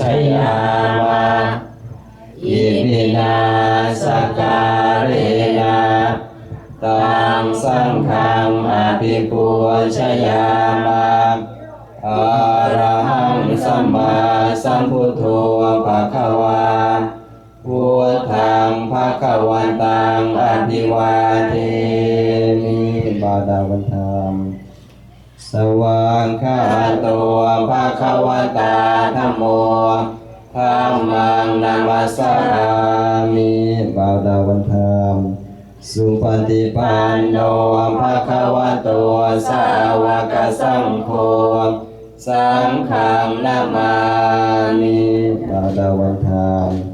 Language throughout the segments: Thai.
ชยามาอิมินาสการเรนะตังสังฆังอภิปูชยามาอะระหังสัมมาสัมพุทโธภะคะวาพุทธังภะคะวันตังอภิวาเทมิบาดาวัน สวางคาตัวภะคะวตาธัมโมธัมมังนามัสสามิบาดาวันธรรมสุปฏิปันโนภะคะวะโตสาวกสังโฆสังฆังนามามิบาดาวันธรรม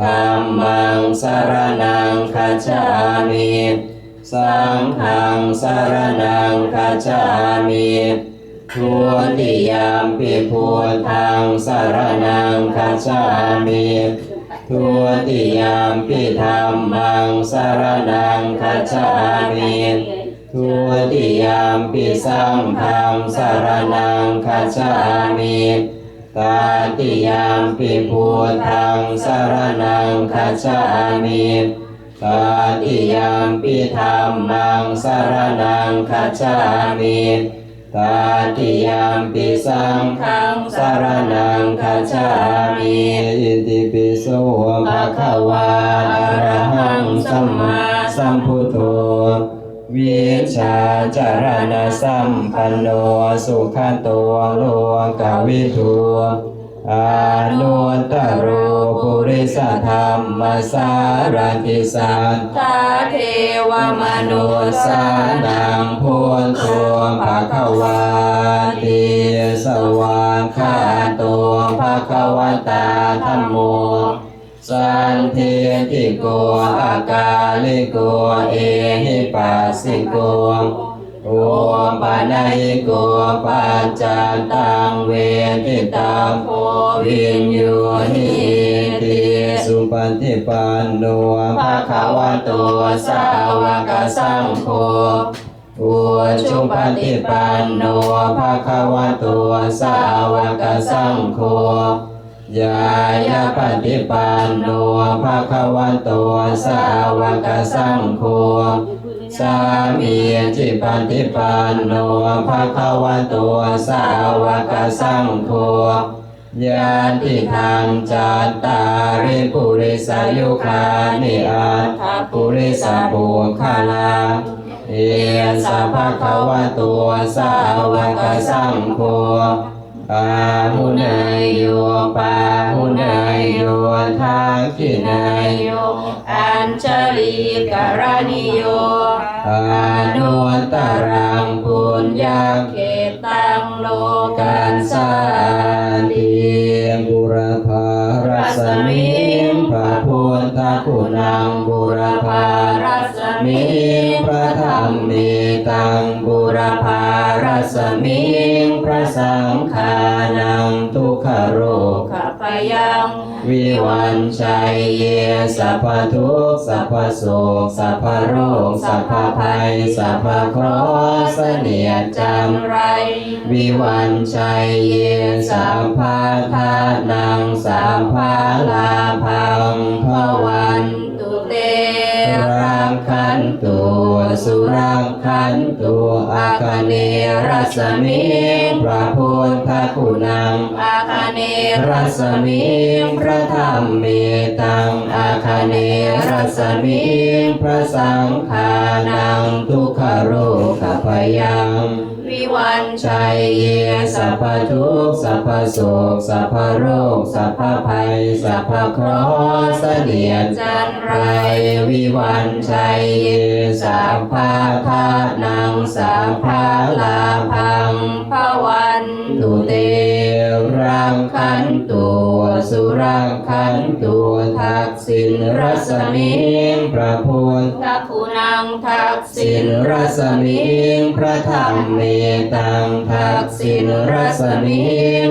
ธัมมังสารนังคัจามิสังฆังสารนังคัจามิทุติยามปิพุทธังสารนังคัจามิทุติยามปิธรรมังสารนังคัจามิทุติยามปิสังฆังสารนังคัจามิ ตาติยามปิพุทังสารนังคัจฉามิตาติยามปิธรรมังสารนังคัจฉามิตาติยามปิสังฆังสารนังคัจฉามิอิติปิโสภะคะวาอะระหังสัมมาสัมพุทโธ วิชาจารณสัมปันโนสุขัตัวโลกวิทูอานุตตโรปุริสธรรมสารติสันตาเทวมนุสานังพุทโธภะคะวาติสวากขาตัวภะคะวตาธัมโม สันเทติโกอากาลิโกเอหิปัสสิโกโอมปานายิโกปัจจันตังเวทิตังโพวินโยหิติสุปฏิปันโนภะคะวะโตสาวกสังโฆอุชุปฏิปันโนภะคะวะโตสาวกสังโฆ ยายาปฏิปันโนภะควะโตสาวกสังโฆสามีจิปฏิปันโนภะควะโตสาวกสังโฆยาติทางจัตตาริปุริสายุคานิอัตปุริสาบุคาลาเอสัพพะคะวะโตสาวกสังโฆ ปาหุนายโยปาหุนายโยทาคินายโยอัญชลีกรณิโยอนุตตรังปุญญาเขตังโลกันสาสาลีบุรพารัสมิงพระพุทธคุณังบุ มิงพระธรรมมีตังบุรพารัสมิงพระสังฆานังทุกขโรขพยัง วิวันชัยเยสัพพทุกสัพพโศกสัพพโรคสัพพภัยสัพพเคราะห์เสนียดจังไร วิวันชัยเยสัพพาทานังสัพพาลาพังภวัน คันตุสุรังคันตุอาคเนรัสมิงพระพุทธคุณังอาคเนรัสมิงพระธรรมเมตังอาคเนรัสมิงพระสังฆานังทุกขโรคพยัง วิวันชัยเยสัพพทุกสัพพโศกสัพพโรคสัพพภัยสัพพเคราะห์เสนียดจันไรวิวันชัยเยสัพพาทานังสัพพาลาพังพวันตุเตรังคันตุสุรัง นตุทักษิณรัศมีพระพุทธทักขุนังทักษิสิณนรัศมีพระธรรมเมตังทักษิณรัศมี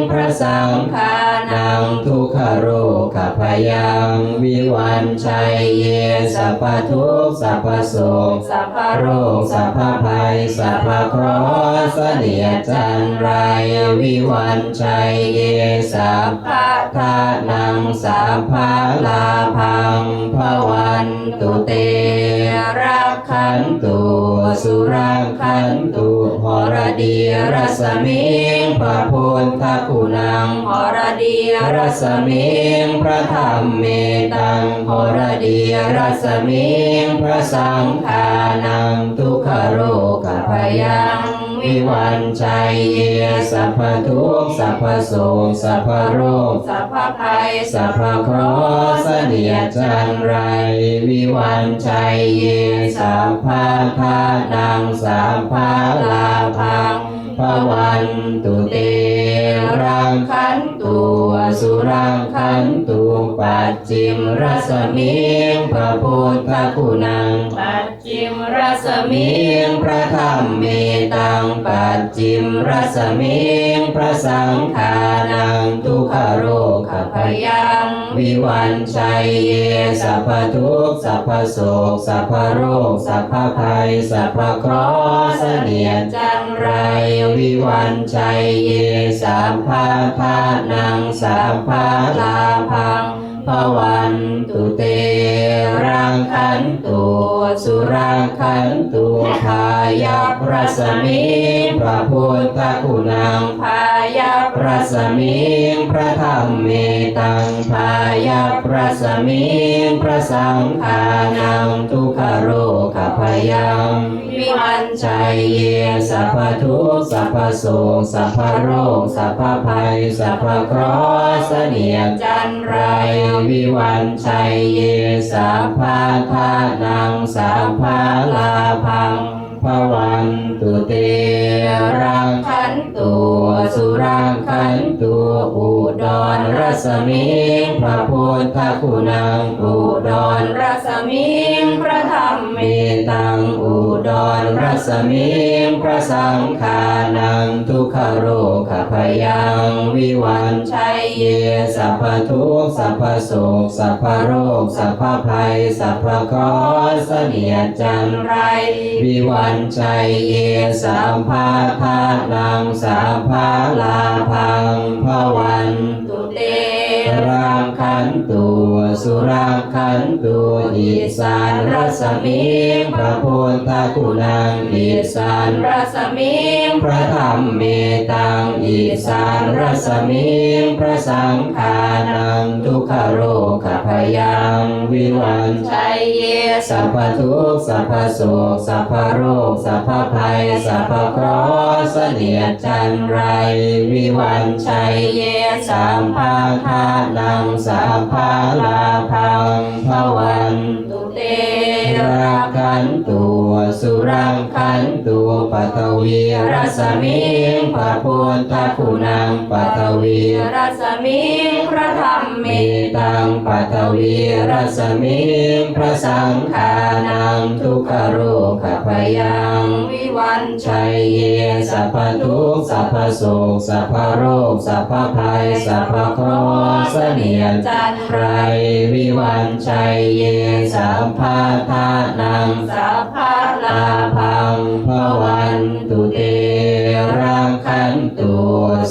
พระสังฆานังทุกขโรคพยังวิวันชัยเยสัพพทุกสัพพโศกสัพพโรคสัพพภัยสัพพเคราะห์เสนียจันไรวิวันชัยเยสัพพะทานังสัพพะลาพังภวันตุเตรักขันตุสุรังขันตุหรดีรัศมิงพระพุทธคุณังหรดีรัศมิงพระธรรมเมตังหรดีรัศมิงพระสังฆานังทุกขโรคพยัง วิวันชัยเยสัพพทุกข์สัพพโศกสัพพโรคสัพพะภัยสัพพเคราะห์เสนียดจันไร วิวันชัยเยสัพพะทานังสัพพะลาพังภวันตุเตรังคัน ตุสุรังคันตุปัจจิมรัศมิงพระพุทธคุณังปัจจิมรัสมิงพระธรรมเมตังปัจจิมรัศมิงพระสังฆานังทุกขโรคพพยยังวิวันชัยเยสัพพทุกสัพพโศกสัพพโรคสัพพภัยสัพพเคราะห์เสนียจันไรวิวันชัยเยสัพพะทานังสัพพะลาพังพวันตุเตร งคันตุสุรังคันตุพายัพรัสมิพระพุทธคุณังพายัพรัศมิงพระธรรมเมตังพายัพรัศมิงพระสังฆานังทุกขโรคพยังวิวันชัยเยสัพพทุกสัพพโศกสัพพโรคสัพพภัยสัพพเคราะห์เสนียจันไรวิวันชัยเย สัพพะทานังสัพพะลาพังพวันตุเตรังคันตุ สุรังคันตุอุดรรัศมิงพระพุทธคุณังอุดรรัสมิงพระธรรมเมตังอุดรรัศมิงพระสังฆานังทุกขโรคพยังวิวันชัยเยสัพพทุกสัพพโศกสัพพโรคสัพพภัยสัพพเคราะห์เสนียจันไร วิวันชัยเยสัมภาทานังสัพพลาพังพวันตุเตรังคันตุสุรังคันตุอิสานรัศมิงพระพุทธคุณังอิสานรัส มิงพระธรรมเมตังอิสานรัศมิงพระสังฆานังทุกขโรคพยังวิวันชัยเยสัพพทุกสัพพโศกสัพพโรคสัพพภัยสัพพเคราะห์เสนียดจันไร วิวันชัยเยสัมภาทานังสัพพะลาพังภวัน รักขันตุสุรังคันตุปัตวีรัสมิงพระพุทธคุณังปัตวีรัสมิงพระธรรมเมเม ตังปัตวีรัสมิงพระสังฆานังทุกขโรคพยังวิวันชัยเยสัพพทุกสัพพโศกสัพพโรคสัพพภัยสัพพคราะห์เสนียดจันไรวิวันชัยเยสัมภาทานังสัพพลาลาพังภวันตุเตรัง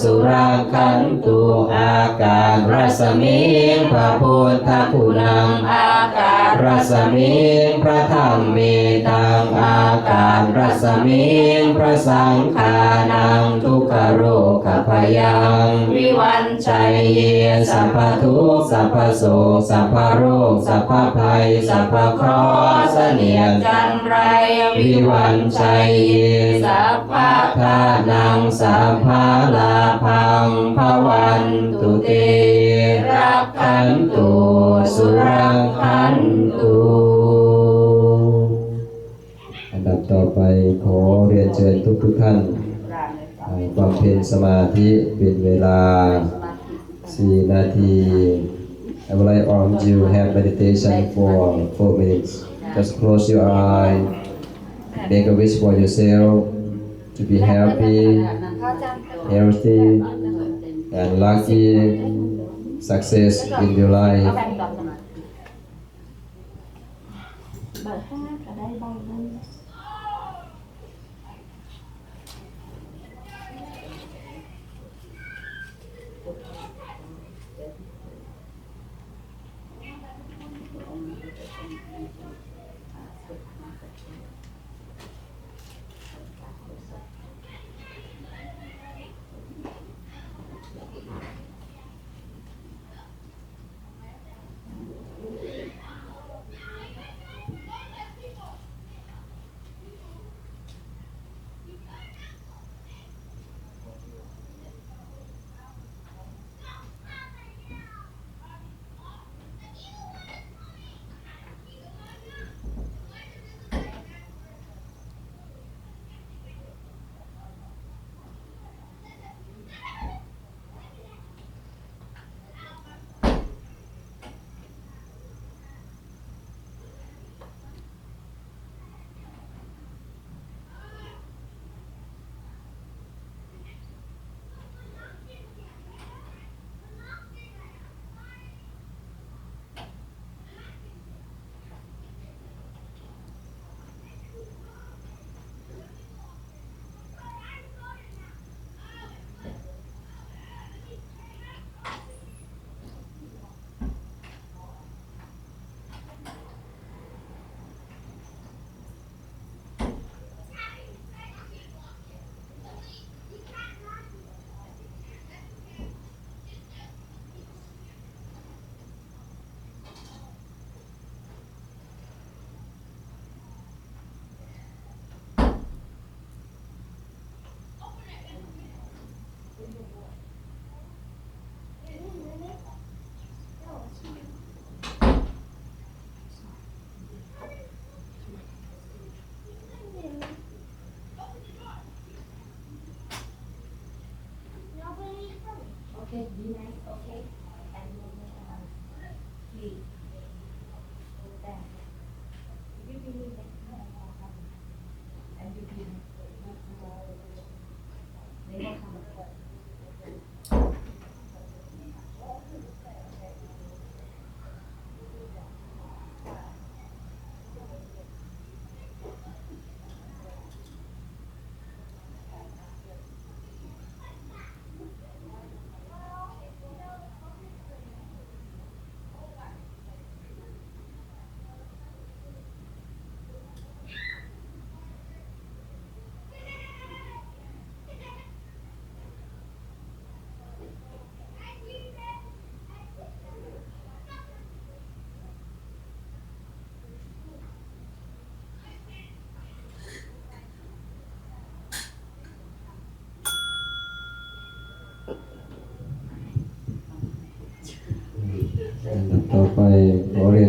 สุรังคันตุอาการรัศมิงพระพุทธคุณังอากาศรัศมิงพระธรรมเมตังอาการรัศมิงพระสังฆานังทุกขโรคพยังวิวันชัยเยสัพพทุกสัพพโศกสัพพโรคสัพพภัยสัพพเคราะห์เสนียจันไรวิวันชัยเยสัพพะทานังสัพพะลาพังภวันตุเตรักขันตุสุรังขันตุอันดับต่อไปขอเรียนเชิญทุกทุกท่านอ่าบำเพ็ญสมาธิเป็นเวลา 4 นาที I would like all of you have meditation for four minutes. Just close your eye. Make a wish for yourself to be happy, healthy, and lucky, success in your life.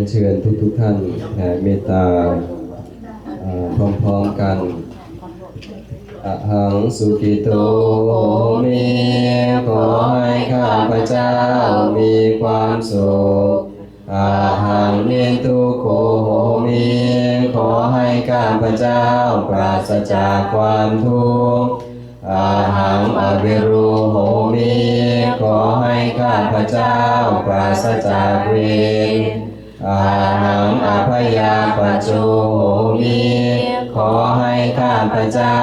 เชิญทุกๆท่านแผ่เมตตาอ่าพร้อมๆกันอหังสุกิโตโหมิขอให้ข้าพเจ้ามีความสุขอาหังเนตุโคโหมิขอให้ข้าพเจ้าปราศจากความทุกข์อาหังอเวรูโหมิขอให้ข้าพเจ้าปราศจากเวร อาหังอภยาปจโจโหมิขอให้ข้าพเจ้า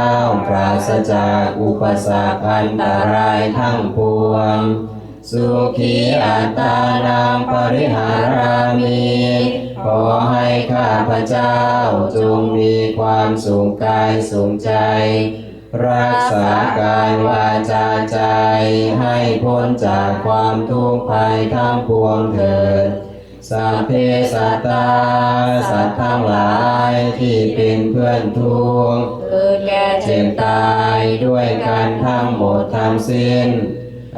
ปราศจากอุปสรรคอันตรายทั้งปวง สุขีอัตตานังปริหารามิขอให้ข้าพเจ้าจงมีความสุขกายสุขใจ รักษากายวาจาใจ ให้พ้นจากความทุกข์ภัยทั้งปวงเถิด สัพเพสัตตาสัตว์ทั้งหลายที่เป็นเพื่อนทุกข์เกิดแก่เจ็บตายด้วยกันทั้งหมดทั้งสิ้น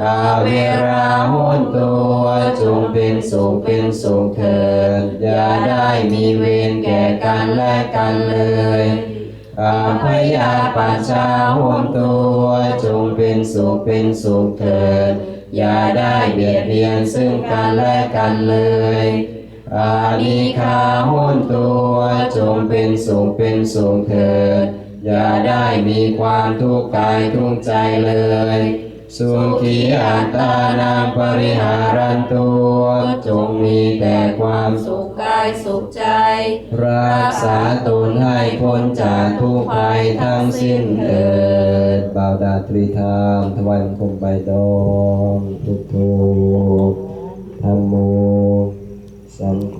อาเวราหุนตัวจงเป็นสุขเป็นสุขเถิด อย่าได้มีเวรแก่กันและกันเลยอาพยาปัจชาหุนตัวจงเป็นสุขเป็นสุขเถิด อย่าได้เบียดเบียนซึ่งกันและกันเลยอานิคาหุนตัวจงเป็นสุขเป็นสุขเถิดอย่าได้มีความทุกข์กายทุกข์ใจเลยสุขีอัตตานางปริหารันตัวจงมีแต่ความสุขายสุขใจ รักษาตนให้พ้นจากทุกภัยทั้งสิ้นเถิดบาวดาตรีธรรมทวันคมไปดองทุกทุกธรรมโมสังโฆ